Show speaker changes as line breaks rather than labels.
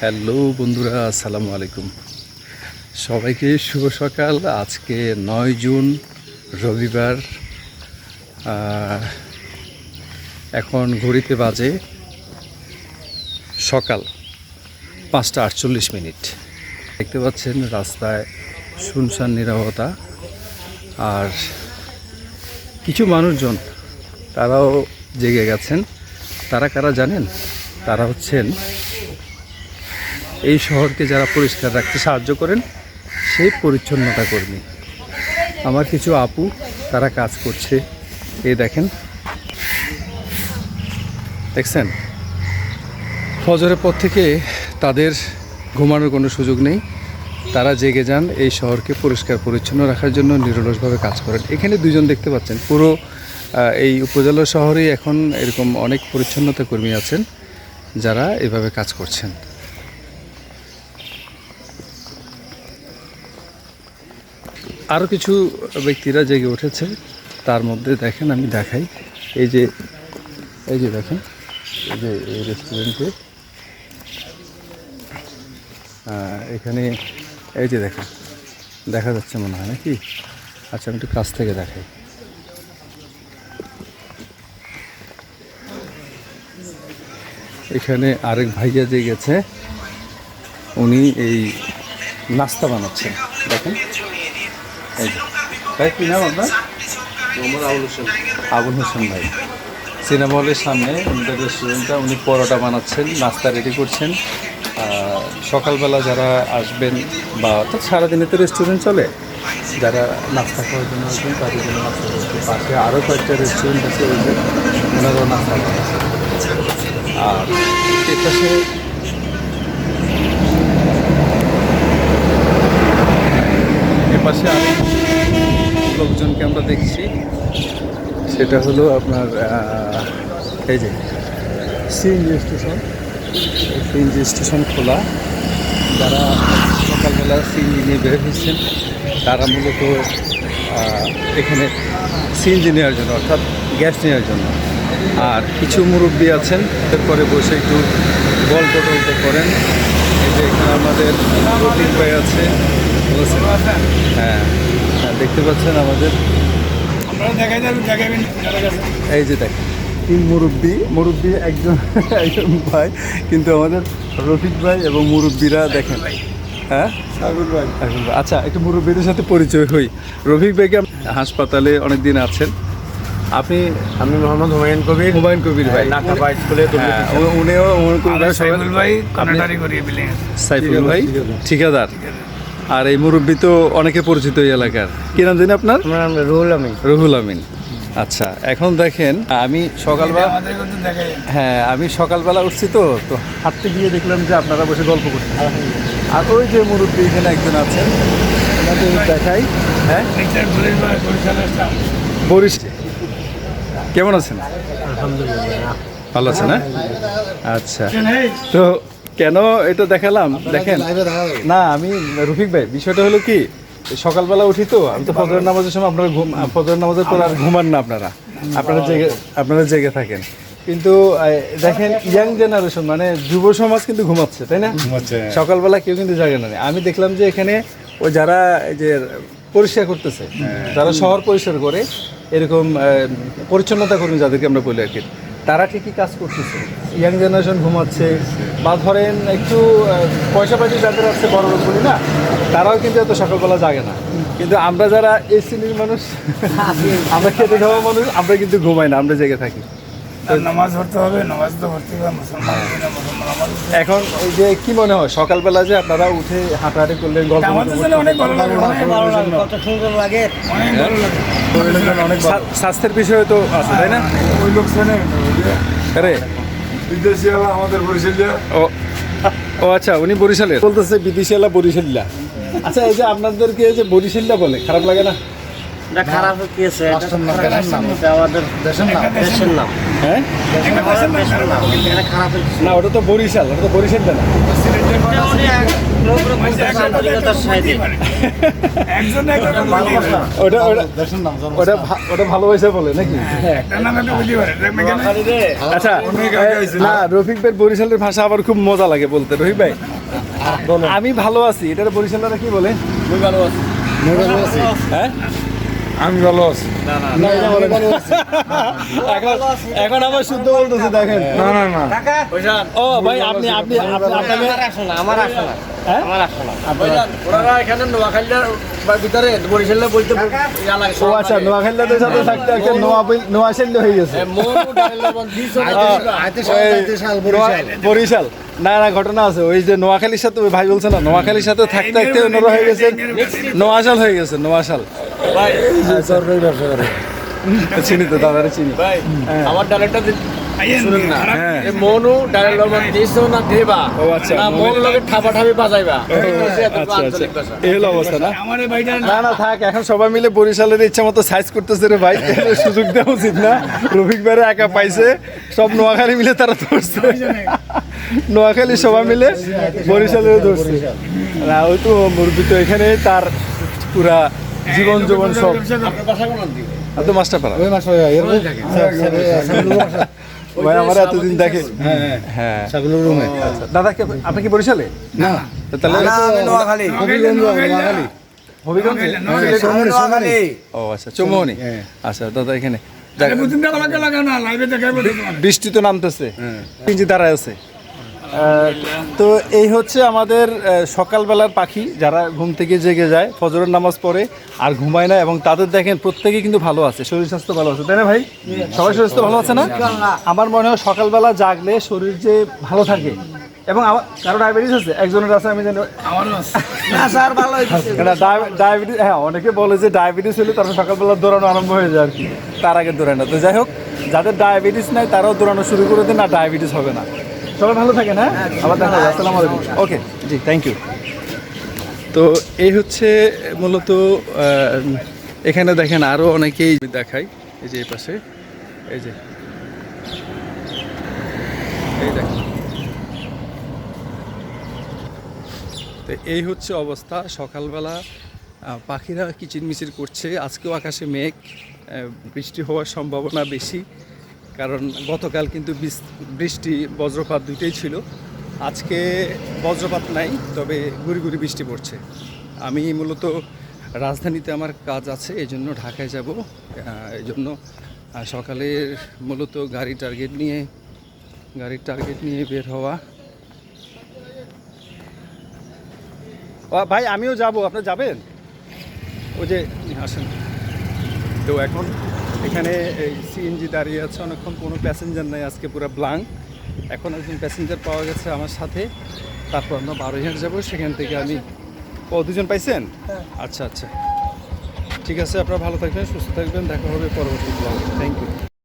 Hello বন্ধুরা, আসসালামু আলাইকুম। সবাইকে শুভ সকাল। আজকে নয় জুন, রবিবার। এখন ঘড়িতে বাজে সকাল পাঁচটা আটচল্লিশ মিনিট। দেখতে পাচ্ছেন রাস্তায় শুনশান নিরবতা। আর কিছু মানুষজন, তারাও জেগে গেছেন। তারা কারা জানেন? তারা হচ্ছেন এই শহরকে যারা পরিষ্কার রাখতে সাহায্য করেন, সেই পরিচ্ছন্নতা কর্মী। আমার কিছু আপু, তারা কাজ করছে। এই দেখেন। দেখছেন? ফজরের পর থেকে তাদের ঘুমানোর কোনো সুযোগ নেই। তারা জেগে যান এই শহরকে পরিষ্কার, পরিচ্ছন্ন রাখার জন্য, নিরলসভাবে কাজ করেন। এখানে দুজন দেখতে পাচ্ছেন। পুরো এই উপজেলা শহরেই এখন এরকম অনেক পরিচ্ছন্নতা কর্মী আছেন, যারা এভাবে কাজ করছেন। আরও কিছু ব্যক্তিরা জেগে উঠেছে। তার মধ্যে দেখেন, আমি দেখাই। এই যে এই যে দেখেন, এই যে এই রেস্টুরেন্টে এখানে এই যে দেখেন, দেখা যাচ্ছে মনে হয় নাকি? আচ্ছা আমি একটু কাছ থেকে দেখাই। এখানে আরেক ভাইয়া যে গেছে উনি এই নাস্তা বানাচ্ছেন। দেখেন। এই যে। ভাই কী নাম আপনার? আবুল হোসেন। ভাই। সিনেমা হলের সামনে আমাদের রেস্টুরেন্টটা উনি পরোটা বানাচ্ছেন নাস্তা রেডি করছেন। সকালবেলা যারা আসবেন বা অর্থাৎ সারাদিনে তো রেস্টুরেন্ট চলে যারা নাস্তা খাওয়ার জন্য আসবেন তাদের জন্য নাস্তা করছে পাশে আরও কয়েকটা রেস্টুরেন্ট আছে ওই যে ওনারাও নাস্তা আর এর পাশে এপাশে আরেক লোকজনকে আমরা দেখছি। সেটা হলো আপনার এই যে সিএনজি স্টেশন। সিএনজি স্টেশন খোলা। যারা সকালবেলা সিএনজি নিয়ে বের হয়েছেন তারা মূলত এখানে সিএনজি নেওয়ার জন্য অর্থাৎ গ্যাস নেওয়ার জন্য। আর কিছু মুরব্বী আছেন এরপরে বসে একটু গল্প টল্প করেন। এই যে এখানে আমাদের রফিক ভাই আছে। হ্যাঁ, দেখতে পাচ্ছেন আমাদের এই যে দেখেন তিন মুরব্বী মুরব্বী একজন একজন ভাই কিন্তু আমাদের রফিক ভাই এবং মুরব্বীরা দেখেন। হ্যাঁ? সাগর ভাই। আচ্ছা একটু মুরব্বীদের সাথে পরিচয় হই। রফিক ভাইকে হাসপাতালে অনেক দিন আছেন? আপনি
আমি মোহাম্মদ হুমায়ুন কবির।
হুমায়ুন কবির ভাই।
নাকাবা স্কুলে
হ্যাঁ, উ- উনিও হুমায়ুন কবির ভাই সবাই-
সাইফুল ভাই কানাডারি করিয়ে
সাইফুল ভাই ঠিকাদার। আর এই মুরব্বী তো অনেকে পরিচিত এই এলাকার। কি নাম জানি আপনার?
আমার নাম রুহুল আমি
রুহুল আমিন। আচ্ছা এখন দেখেন আমি সকালবেলা হ্যাঁ আমি সকালবেলা উঠছি তো তো হাঁটতে গিয়ে দেখলাম যে আপনারা বসে গল্প করছেন আর ওই যে মুরব্বী এখানে একজন আছেন ওনাদের দেখাই। হ্যাঁ? বরিশ কেমন আছেন?
আলহামদুলিল্লাহ।
ভালো আছেন হ্যাঁ? আচ্ছা। তো কেন এটা দেখালাম? দেখেন। না আমি রফিক ভাই বিষয়টা হলো কি সকালবেলা উঠি তো আমি তো ফজরের নামাজের সময় আপনারা ঘুম ফজরের নামাজের পর আর ঘুমান না আপনারা। আপনারা জেগে আপনারা জেগে থাকেন। কিন্তু দেখেন ইয়াং জেনারেশন মানে যুব সমাজ কিন্তু ঘুমাচ্ছে তাই না? সকালবেলা কেউ কিন্তু জাগে না। আমি দেখলাম যে এখানে ওই যারা এই যে পরিষ্কার করতেছে যারা শহর পরিষ্কার করে এরকম পরিচ্ছন্নতা কর্মী যাদেরকে আমরা বলি আর কি তারা ঠিকই কাজ করতেছে। ইয়াং জেনারেশন ঘুমাচ্ছে বা ধরেন একটু পয়সা পাতি যাদের আছে বড় লোক বলি না তারাও কিন্তু এত সকালবেলা জাগে না। কিন্তু আমরা যারা এই শ্রেণির মানুষ আমরা খেতে খাওয়া মানুষ আমরা কিন্তু ঘুমাই না আমরা জেগে থাকি।
নামাজ পড়তে হবে নামাজ তো পড়তে হবে মুসলমান মুসলমান
এখন এই যে কি মনে হয় সকালবেলা যে আপনারা উঠে হাঁটাহাঁটি করলেন গল্প
অনেক ভালো লাগে অনেক ভালো লাগে।
কত সুন্দর লাগে।
অনেক ভালো লাগে।
অনেক স্বাস্থ্যের বিষয়ে তো আছে তাই না?
ওই লোক শোনে
আরে।
বিদেশি হলো আমাদের বরিশালিয়া।
ও ও আচ্ছা উনি বরিশালের? বলতেছে বিদেশিয়ালা বরিশাল্লা আচ্ছা এই যে আপনাদেরকে এই যে বরিশাল্লা বলে খারাপ লাগে না?
এটা খারাপ আমাদের
দেশের নাম।
দেশের নাম।
হ্যাঁ?
এটা খারাপ
না ওটা তো বরিশাল ওটা তো বরিশাল না। আচ্ছা বরিশালের ভাষা আবার খুব মজা লাগে বলতে। রফিক ভাই আমি ভালো আছি। এটা বরিশালরা কি বলে?
ভালো আছি।
এখন আবার শুদ্ধ বলতেছে দেখেন।
না না না।
ও ভাই আপনি আপনি
আমার আমার
ভিতরে বরিশালে ইয়া
আচ্ছা হয়ে
মনু
না না ঘটনা আছে। ওই যে নোয়াখালীর সাথে ওই ভাই বলছে না নোয়াখালীর সাথে থাকতে থাকতে হয়ে গেছে। নোয়াশাল হয়ে গেছে নোয়াশাল।
সরকারি ব্যবসা করে।
চিনি তো দাদারে চিনি।
ভাই আমার ডাইলেক্টটা শুনুন না।
হ্যাঁ
মনু দিছো না দেবা?
ও আচ্ছা,
না
মন
লগে ঠাপা ঠাপি বাজাইবা। এই হচ্ছে এত
আচ্ছা আচ্ছা। হলো অবস্থা না? না না থাক এখন সবাই মিলে বরিশালের ইচ্ছা মতো সাইজ করতেছে রে ভাই। সুযোগ দেওয়া উচিত না। রফিক ভাইরা একা পাইছে সব নোয়াখালী মিলে তারা ধরছে। নোয়াখালী সবাই মিলে বরিশালের ধরছে। না ওই তো মুরবি তো এখানে তার পুরা জীবন জীবন সব। তো মাস্টার পাড়া।
ওই মাস হয় এর মধ্যে থাকে সাবিলুর বাসা
ভাই আমার এতদিন দেখে
হ্যাঁ হ্যাঁ।
হ্যাঁ।
রুমে।
আচ্ছা দাদা কে আপনি কি বরিশালে?
না।
তো তাহলে
নোয়াখালী। নোয়াখালী।
ও আচ্ছা চৌমনি
হ্যাঁ।
আচ্ছা দাদা এখানে। বৃষ্টি তো নামতেছে। দাঁড়ায় আছে। তো এই হচ্ছে আমাদের সকালবেলার পাখি যারা ঘুম থেকে জেগে যায় ফজরের নামাজ পড়ে আর ঘুমায় না এবং তাদের দেখেন প্রত্যেকেই কিন্তু ভালো আছে শরীর স্বাস্থ্য ভালো আছে তাই না ভাই? সবাই শরীর স্বাস্থ্য ভালো আছে না? আমার মনে হয় সকালবেলা জাগলে শরীর যে ভালো থাকে। এবং কারও ডায়াবেটিস আছে? একজনের আছে আমি জানি। ডায়াবেটিস হ্যাঁ অনেকে বলে যে ডায়াবেটিস হলে তারা সকালবেলা দৌড়ানো আরম্ভ হয়ে যায় আর কি। তার আগে দৌড়ায় না। তো যাই হোক যাদের ডায়াবেটিস নাই তারাও দৌড়ানো শুরু করে দিন না ডায়াবেটিস হবে না। সবাই ভালো থাকেন হ্যাঁ? আবার দেখা যায় আসসালামু আলাইকুম। ওকে জি থ্যাংক ইউ তো এই হচ্ছে মূলত এখানে দেখেন আরও অনেকেই দেখাই। এই যে এই পাশে এই যে। এই দেখেন। তো এই হচ্ছে অবস্থা। সকালবেলা পাখিরা কিচিরমিচির করছে। আজকেও আকাশে মেঘ বৃষ্টি হওয়ার সম্ভাবনা বেশি। কারণ গতকাল কিন্তু বৃষ্টি বজ্রপাত দুইটাই ছিল। আজকে বজ্রপাত নাই তবে গুড়ি গুড়ি বৃষ্টি পড়ছে। আমি মূলত রাজধানীতে আমার কাজ আছে এই জন্য ঢাকায় যাব। এই জন্য সকালের মূলত গাড়ি টার্গেট নিয়ে গাড়ির টার্গেট নিয়ে বের হওয়া। ও, ভাই আমিও যাব। আপনি যাবেন? ওই যে আসেন। তো এখন এখানে এই সিএনজি দাঁড়িয়ে আছে। অনেকক্ষণ কোনো প্যাসেঞ্জার নাই আজকে পুরো ব্লাঙ্ক এখন একজন প্যাসেঞ্জার পাওয়া গেছে আমার সাথে। তারপর আমরা বারোইহাট যাব সেখান থেকে আমি ও দুজন পাইছেন? আচ্ছা আচ্ছা। ঠিক আছে আপনারা ভালো থাকবেন সুস্থ থাকবেন। দেখা হবে পরবর্তী ব্লগে থ্যাংক ইউ